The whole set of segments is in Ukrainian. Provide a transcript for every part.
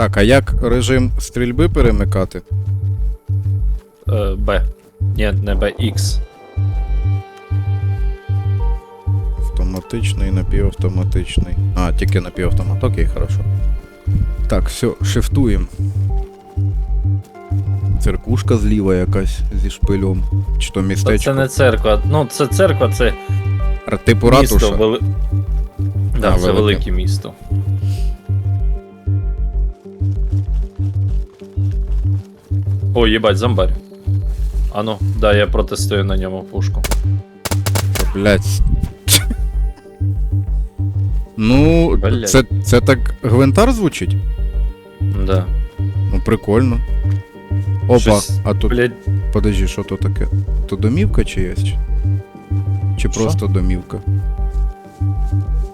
Так, а як режим стрільби перемикати? Е, Б. Ні, не Б, X. Автоматичний, напівавтоматичний. А, тільки напівавтомат. Окей, хорошо. Так, все, шифтуємо. Церкушка зліва якась зі шпилем. Чи то Та містечко. це не церква. Ну, це церква, це Р- Типу місто. ратуша. Вели... Да, це велике. велике місто. О, їбать, зомбарь. А ну, да, я протестую на ньому пушку. Блять. Ну, Блядь. це, це так гвинтар звучить? Да. Ну, прикольно. Опа, Щось, а тут. Блять, Подожди, що то таке? То домівка чиясь? Чи, чи Що? просто домівка?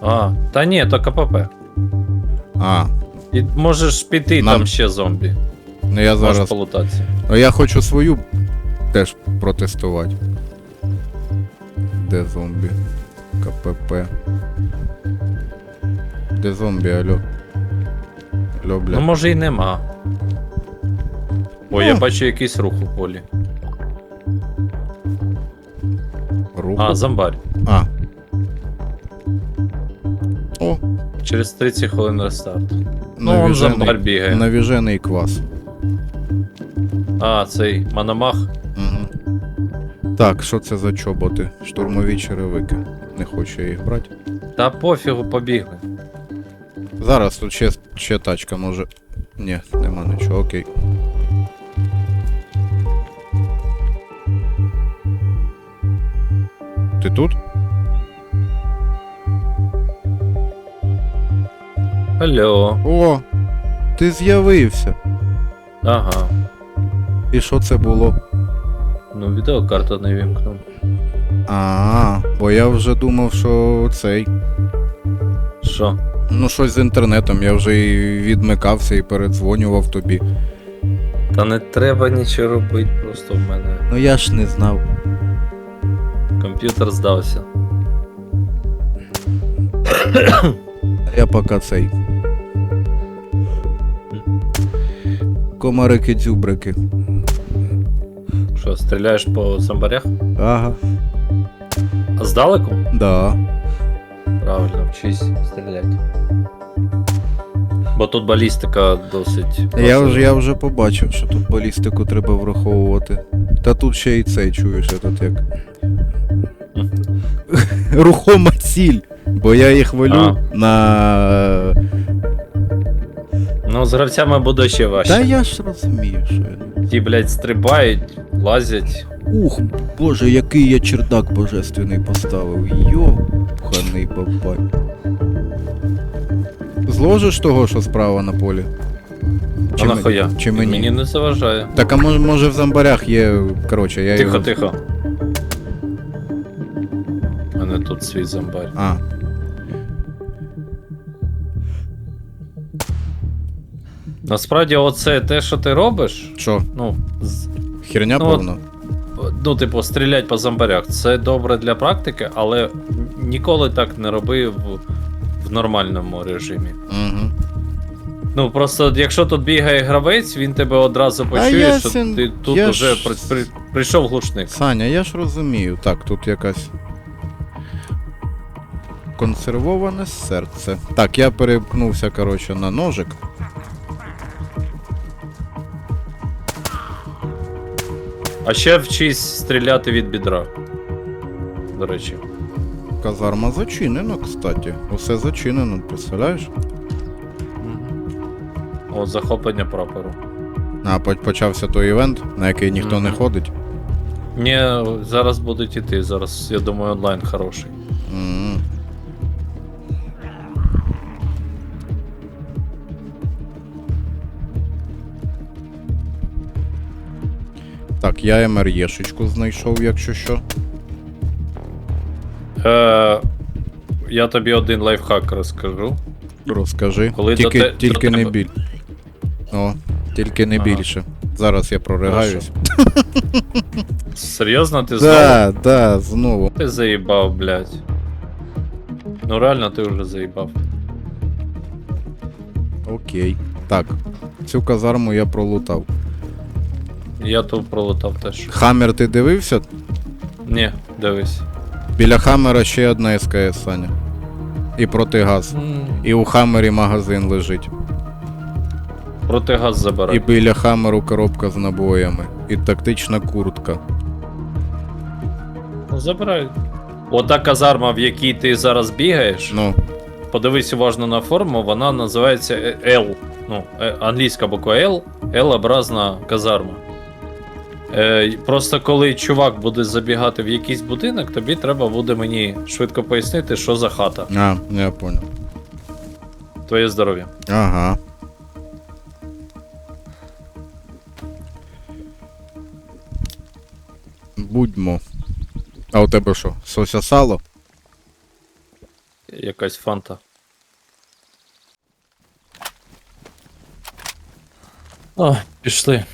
а, та ні, то КПП. А, І можеш піти, Нам- там ще зомбі. Ну я зараз. полутатися. Ну я хочу свою теж протестувати. Де зомбі? КПП. Де зомбі, алло? Алло, бля. Ну, може і нема. О, я Ну. бачу якийсь рух у полі. Руху. А, зомбарь. А. О, Через 30 хвилин рестарт. Ну, он зомбарь бігає. Навіжений квас. А, цей Мономах. Угу. Так, що це за чоботи? Штурмові черевики. Не хочу я їх брати. Та пофігу побігли. Зараз тут ще, ще тачка може. Ні, нема нічого, окей. Ти тут? Алло. О! Ти з'явився. Ага. І що це було? Ну, відеокарту не вімкнув. А, бо я вже думав, що цей. Що? Ну, щось з інтернетом, я вже і відмикався і передзвонював тобі. Та не треба нічого робити, просто в мене Ну я ж не знав. комп'ютер здався. Я поки цей. Комарики дзюбрики. Що, стріляєш по зомбарях? Ага. А здалеку? Да. Правильно, вчись стріляти. Бо тут балістика досить. Я вже, я вже побачив, що тут балістику треба враховувати. Та тут ще і цей чуєш, этот як. Рухома ціль. Бо я їх валю на. Ну, з гравцями буде ще важче. Та я ж розумію, що я. Ті, блядь, стрибають, лазять. Ух, боже, який я чердак божественний поставив. Йопханий бабай. Зложиш того, що справа на полі? А ми- нахуя? Чи мені? мені не заважає. Так, а може, може в зомбарях є. Коротше, я Тихо, його... тихо. У мене тут свій зомбарь. А. Насправді, оце те, що ти робиш, Що? ну, з- Херня Ну, повна? ну, типу, стрілять по зомбарях, це добре для практики, але ніколи так не роби в, нормальному режимі. Угу. Ну, просто якщо тут бігає гравець, він тебе одразу почує, що ясен, ти тут я уже ж- при, при, прийшов глушник. Саня, я ж розумію. Так, тут якась. Консервоване серце. Так, я перемкнувся, коротше, на ножик. А ще вчись стріляти від бідра. До речі. Казарма зачинена, кстати. Усе зачинено, представляєш? О, захоплення прапору. А, по- почався той івент, на який ніхто не Мгм. ходить. Ні, зараз будуть іти. Зараз, я думаю, онлайн хороший. М. Так, я МРЄшечку знайшов, якщо що. Е, я тобі один лайфхак розкажу. Розкажи. Коли тільки до те- тільки до не тебе- біль. О, тільки не Ага. більше. Зараз я проригаюсь. Серйозно, ти знову? Да, да, знову. Ти заїбав, блядь. Ну реально ти вже заїбав. Окей. Так, цю казарму я пролутав. Я тут пролетав теж. Хаммер ти дивився? Ні, дивись. Біля Хаммера ще одна СКС, Саня. І протигаз. І у Хаммері магазин лежить. Протигаз І забирай. біля Хаммеру коробка з набоями. І тактична куртка. Ну, забирай. Ота казарма, в якій ти зараз бігаєш, Ну, подивись уважно на форму, вона називається е- L. Ну, е, англійська буква L, L-образна казарма. Е, просто коли чувак буде забігати в якийсь будинок, тобі треба буде мені швидко пояснити, що за хата. а, я понял. Твоє здоров'я. Ага. Будьмо. А у тебе що? Сося сало? Якась фанта. О, пішли.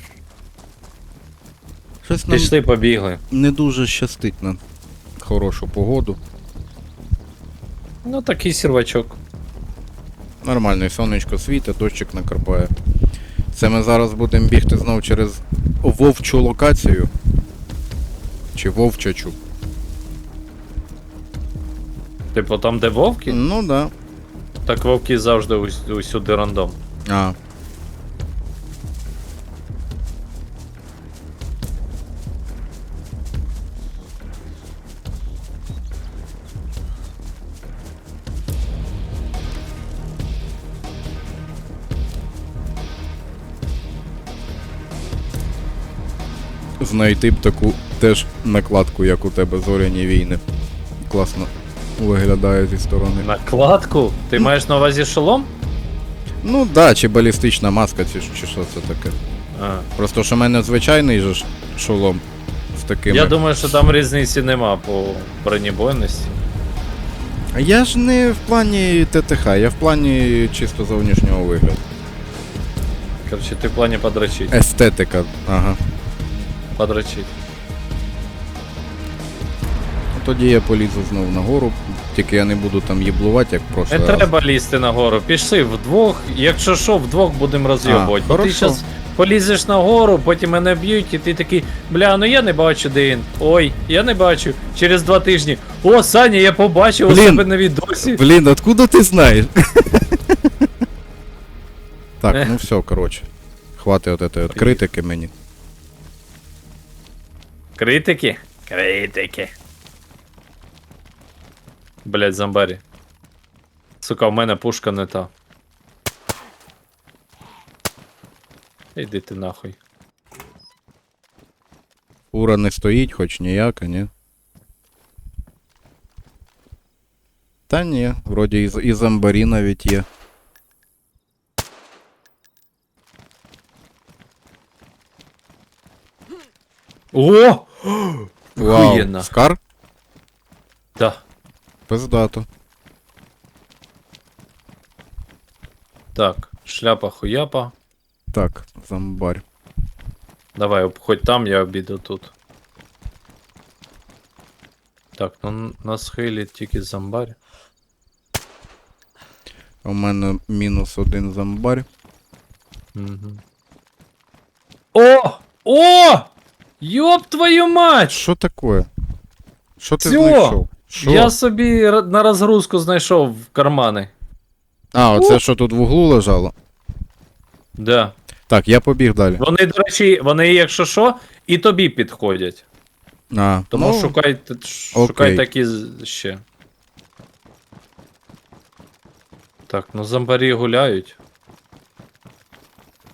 Щось нам Пішли, побігли. не дуже щастить на хорошу погоду. Ну, такий сірвачок. Нормальний сонечко світить, дощик накарпає. Це ми зараз будемо бігти знов через вовчу локацію. Чи вовчачу. Типу, там, де вовки, Ну да. так вовки завжди ус- усюди рандом. А. Знайти б таку теж накладку, як у тебе зоряні війни. Класно виглядає зі сторони. Накладку? Ти маєш на увазі шолом? Ну да, чи балістична маска, чи, чи що це таке. А. Просто що в мене звичайний же ж шолом з такими. Я думаю, що там різниці нема по бронебойності. А Я ж не в плані ТТХ, я в плані чисто зовнішнього вигляду. Коротше, ти в плані подрочить. Естетика, ага. Подрочить. Ну, Тоді я полізу знову нагору, тільки я не буду там їблувати, як в Не раз. треба лізти нагору. Пішли вдвох. Якщо що, вдвох будемо розйобувати. Бо ти хорошо. зараз полізеш нагору, потім мене б'ють, і ти такий, бля, ну я не бачу, де він. Ой, я не бачу. Через два тижні. О, Саня, я побачив у Блін. себе на відосі. Блін, откуда ти знаєш? так, ну все, коротше. Хватить от этой от критики мені. Критики? Критики. Блять, зомбарі. Сука, в мене пушка не та. Іди ти нахуй. Ура не стоїть, хоч ніяка, ні. Та ні, вроді і, і зомбарі навіть є. О! Вау, Охуєнно. Скар? Да. Пиздато. Так, шляпа хуяпа. Так, зомбарь. Давай, обходь там, я обіду тут. Так, ну н- на схилі тільки зомбарь. У мене мінус один зомбарь. Угу. О! О! Йоп твою мать! Що таке? Що ти Всьо! знайшов? Що? Я собі р- на розгрузку знайшов в кармани. А, оце що тут в углу лежало? Да. Так, я побіг далі. Вони, до речі, вони, якщо що, і тобі підходять. А, Тому ну, шукай, т- ш- шукай такі з- ще. Так, ну зомбарі гуляють.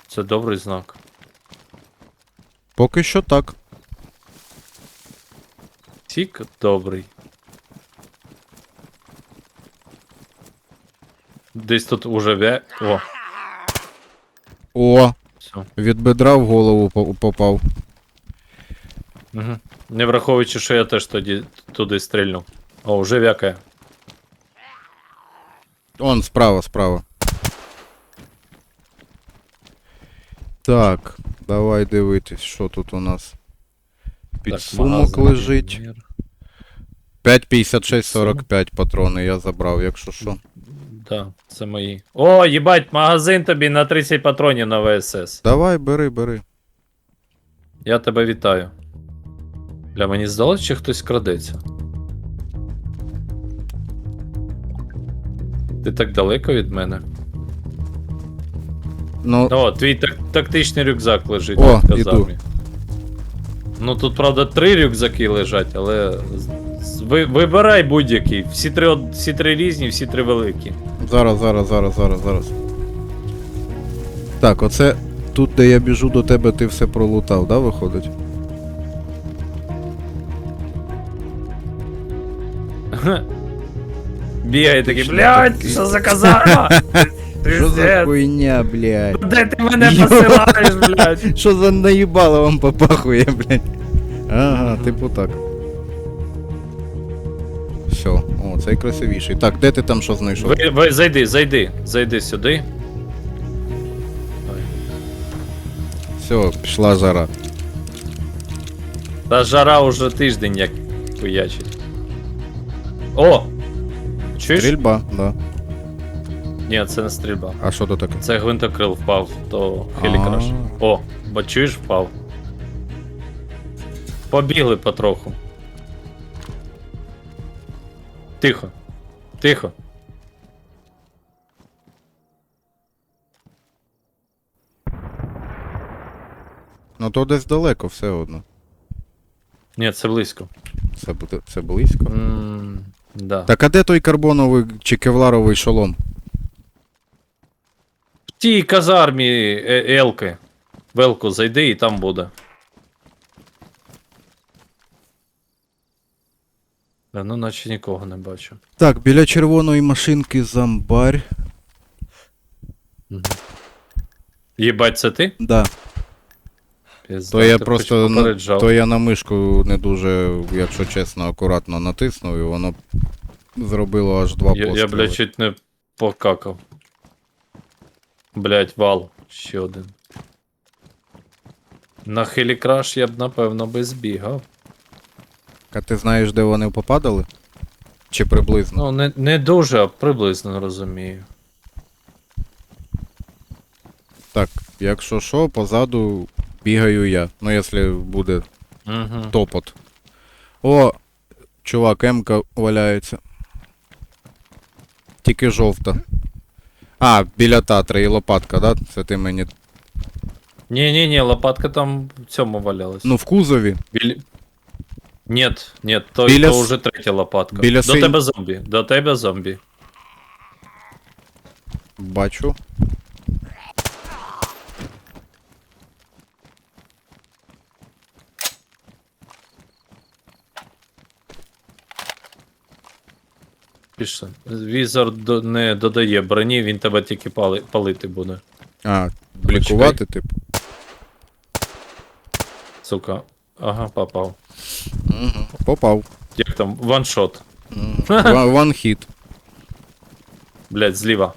Це добрий знак. Поки що так. Тік добрий. Десь тут уже ве. О, О, все. від бедра в голову по- попав. Угу. Не враховуючи, що я теж тоді туди стрільнув. О, вже вякає. Он справа, справа. Так, давай дивитись, що тут у нас. Підсумок магазин, лежить. мір. 5,56,45 патрони я забрав, якщо що. Да, це мої. О, їбать, магазин тобі на 30 патронів на ВСС. Давай, бери, бери. Я тебе вітаю. Бля, мені здалося, чи хтось крадеться. Ти так далеко від мене. Ну, О, твій так, тактичний рюкзак лежить О, в казармі. іду. Ну тут, правда, три рюкзаки лежать, але. Ви, вибирай будь-який. Всі три, од- всі три різні, всі три великі. зараз, зараз, зараз, зараз, зараз. Так, оце тут, де я біжу до тебе, ти все пролутав, да, виходить? Бігає такий, блядь, що за казарма? Що за хуйня, блядь? Де ти мене Йо. посилаєш, блядь? Що за наїбало вам попахує, блядь? Ага, типу так. Все, о, цей красивіший. Так, де ти там що знайшов? Ви, ви, зайди, зайди, зайди сюди. Все, пішла жара. Та жара уже тиждень як хуячить. О! Чуєш? Стрільба, да. Ні, це не стрільба. А що то таке? Це гвинтокрил впав, то хелікраш. А. О, бо чуєш впав. Побігли потроху. Тихо. Тихо. Ну то десь далеко все одно. Ні, це близько. Це буде це близько. Ммм. Да. Так а де той карбоновий чи кевларовий шолом? В тій казармі е, Елки. В Елку зайди і там буде. Да, ну наче нікого не бачу. Так, біля червоної машинки зомбарь. Єбать, це ти? Да. Пізда, То я ти просто хоч на, попереджав. то я на мишку не дуже, якщо чесно, акуратно натиснув, і воно зробило аж два Я, постріли. я, блядь, чуть не покакав. Блядь, вал. Ще один. На хелікраш я б напевно би збігав. А ти знаєш, де вони попадали? Чи приблизно? Ну, не, не дуже, а приблизно розумію. Так, якщо що, позаду бігаю я. Ну, якщо буде Угу. топот. О, чувак, М-ка валяється. Тільки жовта. А, біля Татри і лопатка, да? Це ти мені. Ні-ні-ні, лопатка там в цьому валялась. Ну, в кузові. Біля... Нет, нет, то, Біля то с- вже третя лопатка. біля До синь- тебе зомбі, до тебе зомбі. Бачу. Пішли. Візор до, не додає броні, він тебе тільки пали, палити буде. А, блікувати, типу. Сука. Ага, попав. Угу. Попав. Як там? Ваншот. Мгм. One one hit. Блять, зліва.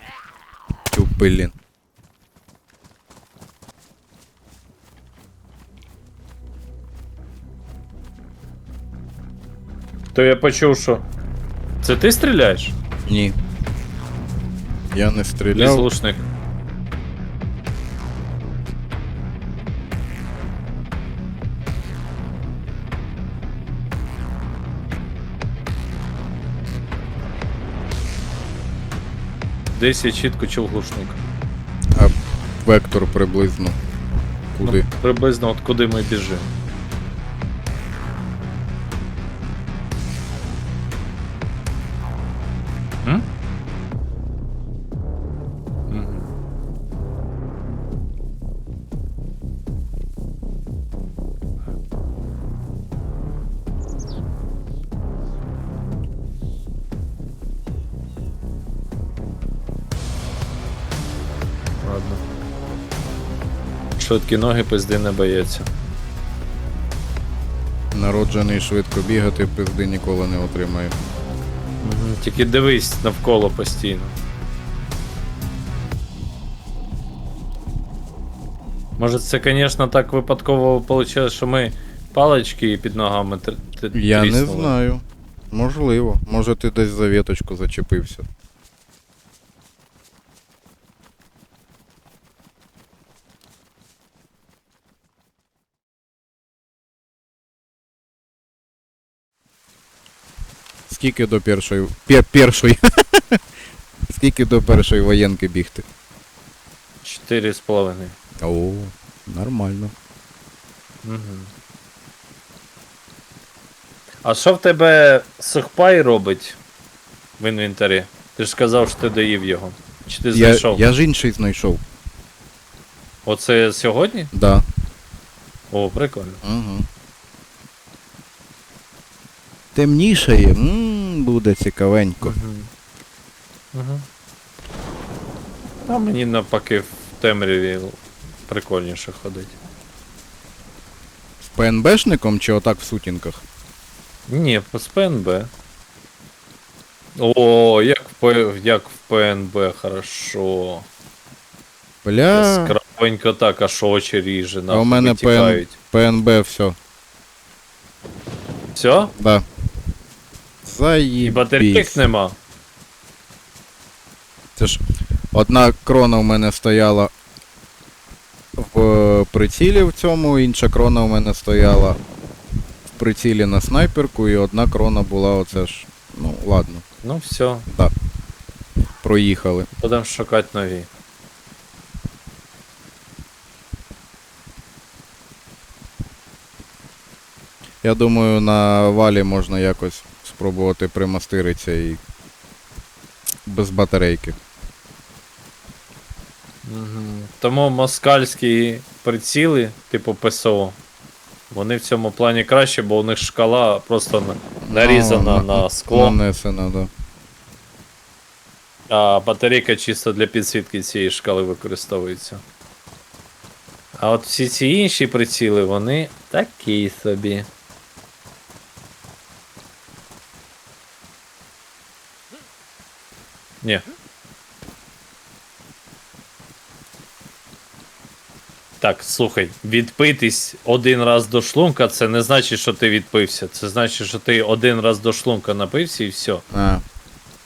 Тю, блін. То я почув, що. Це ти стріляєш? Ні. Я не стріляв. Ліслушник. Десь я чітко чув глушник. А вектор приблизно. Куди? Ну, приблизно от куди ми біжимо. Швидкі ноги пизди не боється. Народжений швидко бігати, пизди ніколи не отримає. Тільки дивись навколо постійно. Може, це, звісно, так випадково вийшло, що ми палички під ногами тр- тр- Я не знаю. Можливо. Може ти десь за веточку зачепився. Скільки до першої. Пер, першої. Скільки до першої воєнки бігти? Чотири з половиною. О, нормально. Угу. А що в тебе сухпай робить в інвентарі? Ти ж сказав, що ти доїв його. Чи ти Я, знайшов? я ж інший знайшов. Оце сьогодні? Да. О, прикольно. Угу. Темнішає, м буде цікавенько. Угу. А мені навпаки в темряві прикольніше ходить. З ПНБшником чи отак в сутінках? Ні, з ПНБ. О, як в, П- як в ПНБ, хорошо. Бля, Яскравенько так, аж очі ріже, а нахуй у мене ПН. ПНБ все. Все? Да. І Заїбісь. батарейок нема. Це ж одна крона у мене стояла в е, прицілі в цьому, інша крона у мене стояла в прицілі на снайперку, і одна крона була оце ж. Ну, ладно, Ну все, Так. проїхали. будемо шукати нові. Я думаю, на валі можна якось спробувати примастиритися і без батарейки. Угу. Тому москальські приціли, типу ПСО, вони в цьому плані краще, бо у них шкала просто на- нарізана Ну, на скло, Нанесена, да. а батарейка чисто для підсвітки цієї шкали використовується. А от всі ці інші приціли, вони такі собі. Ні. Так, слухай, відпитись один раз до шлунка, це не значить, що ти відпився. Це значить, що ти один раз до шлунка напився і все. А,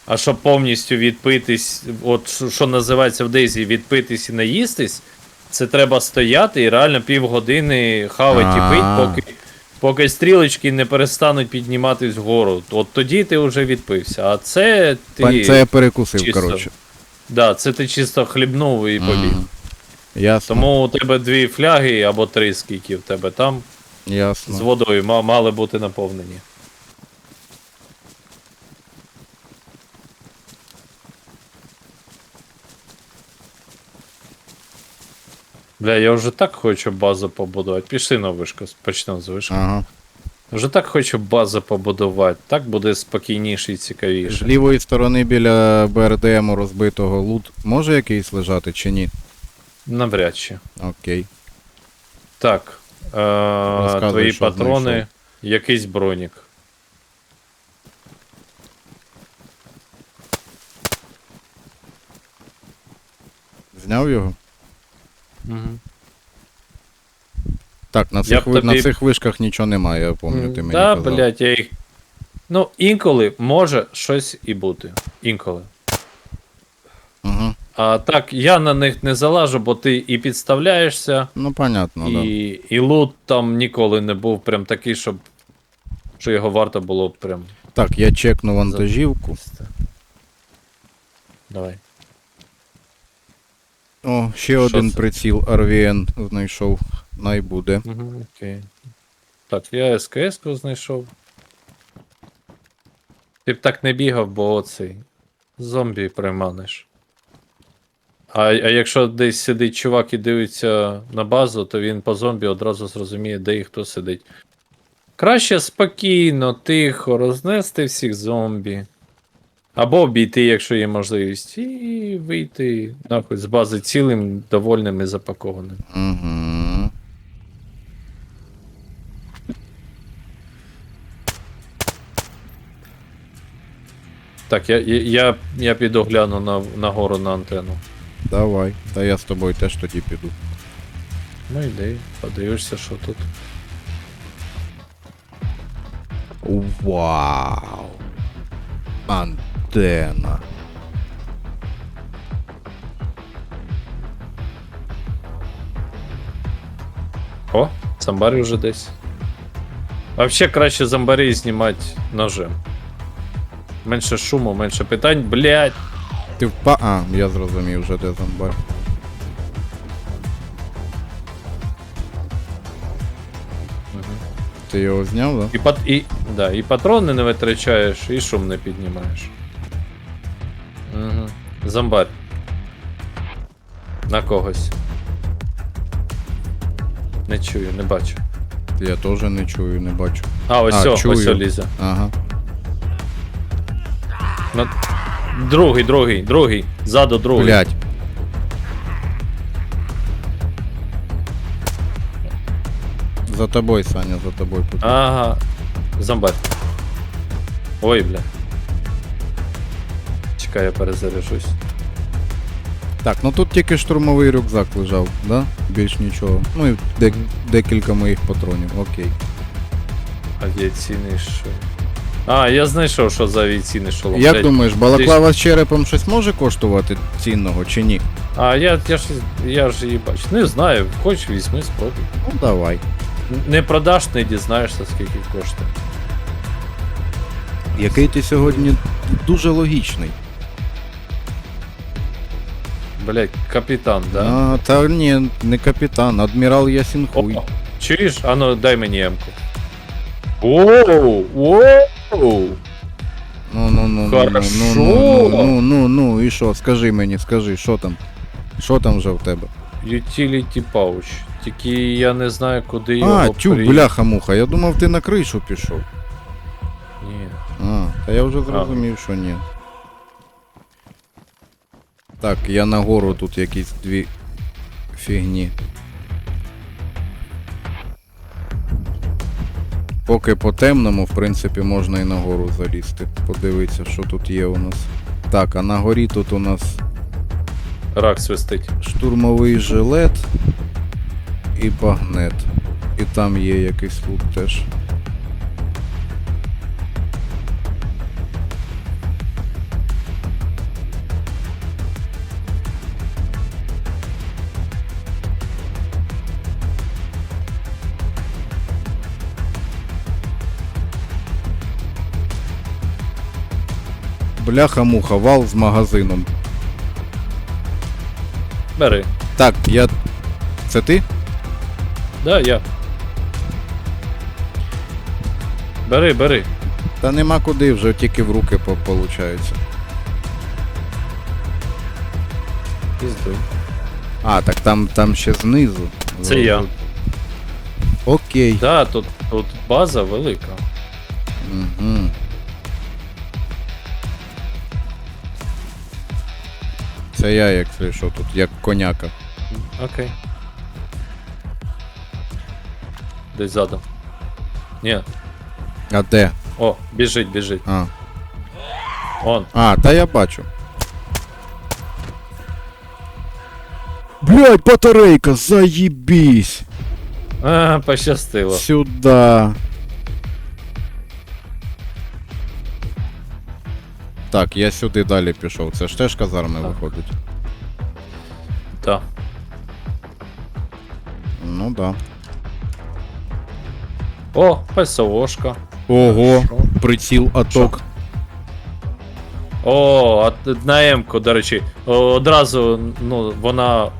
А щоб повністю відпитись, от що- що називається в Дейзі, відпитись і наїстись, це треба стояти і реально півгодини хавати і А. пить, поки, поки стрілочки не перестануть підніматись вгору. От тоді ти вже відпився. А це ти. це я перекусив, чисто коротше. Да, це ти чисто хлібнув і побіг. Ага. Ясно. Тому у тебе дві фляги або три, скільки в тебе там, з водою мали бути наповнені. Бля, я вже так хочу базу побудувати. Пішли на вишку, почнемо з вишки. Ага. Вже так хочу базу побудувати. Так буде спокійніше і цікавіше. З лівої сторони біля БРДМу розбитого лут може якийсь лежати чи ні? Навряд чи. Окей. Так. Е- Розказуй, твої що патрони, знайшов. якийсь бронік. Зняв його? Угу. Так, на цих, ви- на цих вишках нічого немає, я пам'ятаю, ти мені Да, казав. блядь, я їх. Ну, інколи може щось і бути. Інколи. Угу. А так, я на них не залажу, бо ти і підставляєшся, Ну, понятно, і, да. і лут там ніколи не був прям такий, щоб. Що його варто було б прям. Так, я чекну вантажівку. Давай. О, ще Що один це? приціл RVN знайшов. Най буде. Угу, окей. Так, я СКС знайшов. Ти б так не бігав, бо оцей. Зомбі приманиш. А, а якщо десь сидить чувак і дивиться на базу, то він по зомбі одразу зрозуміє, де і хто сидить. Краще спокійно, тихо, рознести всіх зомбі. Або обійти, якщо є можливість, і вийти нахуй з бази цілим, довольним і запакованим. Угу. Так, я, я, я, я піду гляну на, на гору на антенну. Давай. Та я з тобою теж тоді піду. Ну йди, подивишся, що тут. Вау. Антена. О, зомбарі вже десь. Вообще краще зомбарей знімати ножем. Менше шуму, менше питань, блядь. Ти впа. А, я зрозумів вже де зомбар. Ти його зняв, да? І, пат... і... Да, і патрони не витрачаєш, і шум не піднімаєш. Зомбар. На когось. Не чую, не бачу. Я теж не чую, не бачу. А, ось А, о, чую. ось о лізе. Ага. На... Другий, другий, другий. Ззаду другий. Блять. За тобой, Саня, за тобой. тут. Ага. Зомбар. Ой, бля. Чекай, я перезаряжусь. Так, ну тут тільки штурмовий рюкзак лежав, да? Більш нічого. Ну і дек- декілька моїх патронів, окей. Авіаційний шолом. А, я знайшов, що за авіаційний шолом. Як блядь. думаєш, балаклава з черепом щось може коштувати цінного чи ні? А, я, я ж я ж її бачу. Не знаю, хоч візьми, спробуй. Ну давай. Не продаш, не дізнаєшся, скільки коштує. Який ти сьогодні дуже логічний. Блять, капітан, да? А, та ні, не капітан, адмірал Ясін Хуй. Опа. Чуєш? А ну дай мені емку. Оу! Оу! Ну, ну, ну, ну, Хорошо. ну, ну, ну, ну, ну, і що, скажи мені, скажи, що там? Що там вже в тебе? Utility pouch. Тільки я не знаю, куди його А, тю, при- бляха-муха, я думав, ти на кришу пішов. Ні. А, та я вже зрозумів, що ні. Так, я нагору тут якісь дві фігні. Поки по темному, в принципі, можна і нагору залізти. Подивитися, що тут є у нас. Так, а на горі тут у нас Рак свистить. штурмовий жилет і багнет. І там є якийсь лут теж. Бляха-муха, вал з магазином. Бери. Так, я. Це ти? Да, я. Бери, бери. Та нема куди, вже тільки в руки по- получається. Піздуй. А, так там, там ще знизу. Це я. Окей. Да, тут, тут база велика. Це я, як що тут, як коняка. Окей. Десь задом. Ні. А де? О, біжить, біжить. А. Он. А, та я бачу. Блять, батарейка, заїбісь! А, пощастило. Сюда. Так, я сюди далі пішов. Це ж теж казарми Так. виходить. Так. Ну да. О, ПСОшка. Ого, приціл аток. О, а на М-ку, до речі, о, одразу, ну, вона.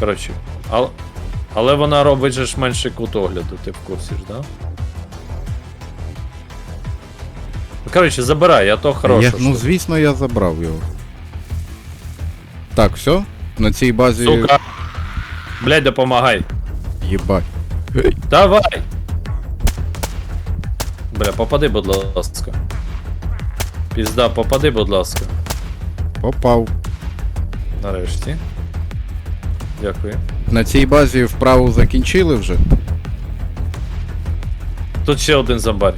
Коротше. ал- Але вона робить же ж менший кут огляду, ти в курсі ж, да? Коротше, забирай, а то хороше. Я, ну звісно, я забрав його. Так, все? На цій базі. Сука. Блядь, допомагай. Єбать. Давай! Бля, попади, будь ласка. Пізда, попади, будь ласка. Попав. Нарешті. Дякую. На цій базі вправу закінчили вже. Тут ще один зомбар.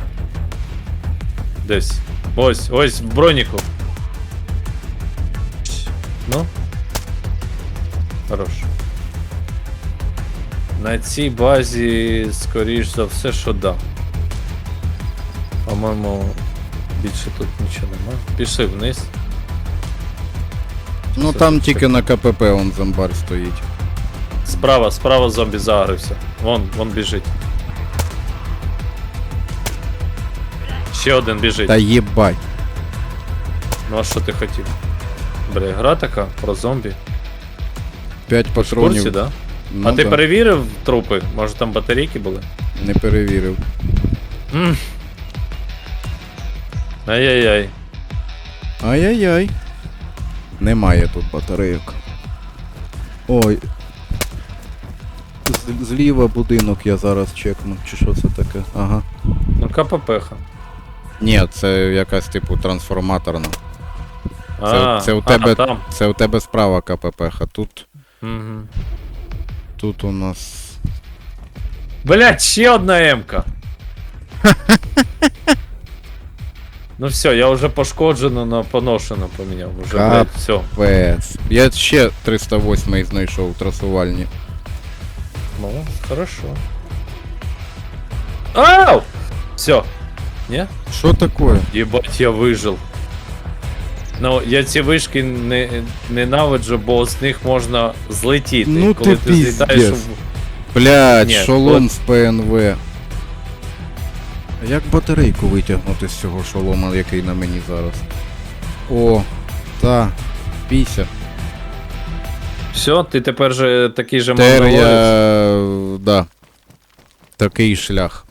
Десь. Ось, ось, в броніку. Ну. Хорош. На цій базі, скоріш за все, що да. По-моєму, більше тут нічого нема. Пішли вниз. Ну Це там тільки на КПП он зомбар стоїть. Справа, справа зомбі загрився. Вон, вон біжить. Ще один біжить. Та єбать. Ну а що ти хотів? Бля, гра така про зомбі. 5 В курсі, да? Ну, а ти да. перевірив трупи? Може там батарейки були? Не перевірив. М. Ай-яй-яй. Ай-яй-яй. Немає тут батарейок. Ой. З- зліва будинок я зараз чекну. Чи що це таке? Ага. Ну КПП-ха. Ні, це якась типу трансформаторна. А, це у а, тебе- там. Це у тебе справа КПП, а тут. Угу. Тут у нас. Блять, ще одна М-ка. ну все, я вже пошкоджену на поношену поміняв. Уже, Кап. блядь, все. ПС. Я ще 308 знайшов трасувальні. Ну, хорошо. Ау! Все. Не? Що таке? Єбать, я вижив. Ну, я ці вишки не, ненавиджу, бо з них можна злетіти. Ну Коли ти ти злітаєш піздець. в. Блять, Ні, шолом з ПНВ. А Як батарейку витягнути з цього шолома, який на мені зараз? О, та, піся. Все, ти тепер же такий же монголець. я. Да. Такий шлях.